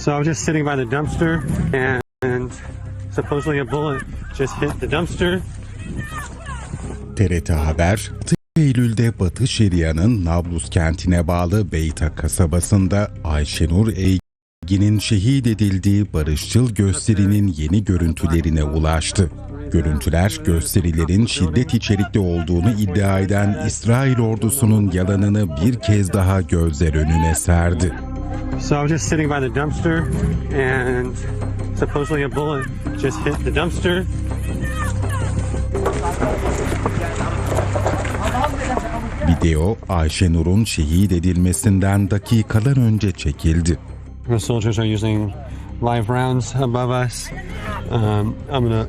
So I was just sitting by the dumpster, and supposedly a bullet just hit the dumpster. TRT Haber, 6 Eylül'de Batı Şeria'nın Nablus kentine bağlı Beyta kasabasında Ayşenur Eygin'in şehit edildiği barışçıl gösterinin yeni görüntülerine ulaştı. Görüntüler gösterilerin şiddet içerikli olduğunu iddia eden İsrail ordusunun yalanını bir kez daha gözler önüne serdi. So I was just sitting by the dumpster, and supposedly a bullet just hit the dumpster. Video Ayşenur'un şehit edilmesinden dakikalar önce çekildi. The soldiers are using live rounds above us. Um, I'm gonna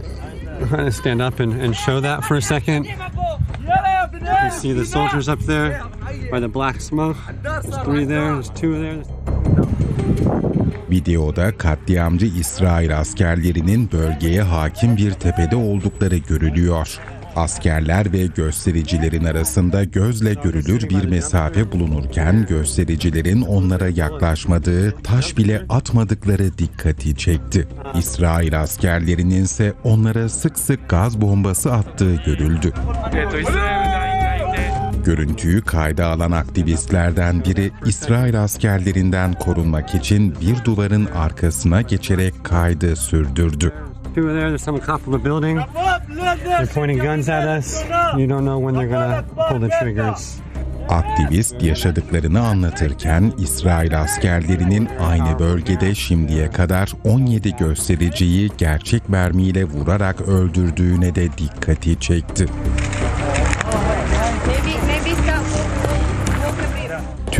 kind of stand up and, and show that for a second. You can see the soldiers up there by the black smoke. There's three there. There's two there. Videoda katliamcı İsrail askerlerinin bölgeye hakim bir tepede oldukları görülüyor. Askerler ve göstericilerin arasında gözle görülür bir mesafe bulunurken göstericilerin onlara yaklaşmadığı, taş bile atmadıkları dikkati çekti. İsrail askerlerinin ise onlara sık sık gaz bombası attığı görüldü. Görüntüyü kayda alan aktivistlerden biri İsrail askerlerinden korunmak için bir duvarın arkasına geçerek kaydı sürdürdü. Two are there. There's someone top of a building. They're pointing guns at us. You don't know when they're gonna pull the triggers. Aktivist yaşadıklarını anlatırken İsrail askerlerinin aynı bölgede şimdiye kadar 17 göstericiyi gerçek mermiyle vurarak öldürdüğüne de dikkati çekti.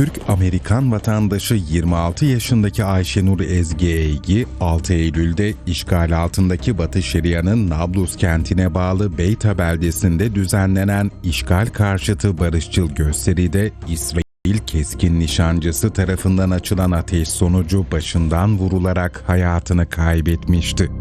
Türk-Amerikan vatandaşı 26 yaşındaki Ayşenur Ezgi Eygi, 6 Eylül'de işgal altındaki Batı Şeria'nın Nablus kentine bağlı Beyta beldesinde düzenlenen işgal karşıtı barışçıl gösteride İsrail keskin nişancısı tarafından açılan ateş sonucu başından vurularak hayatını kaybetmişti.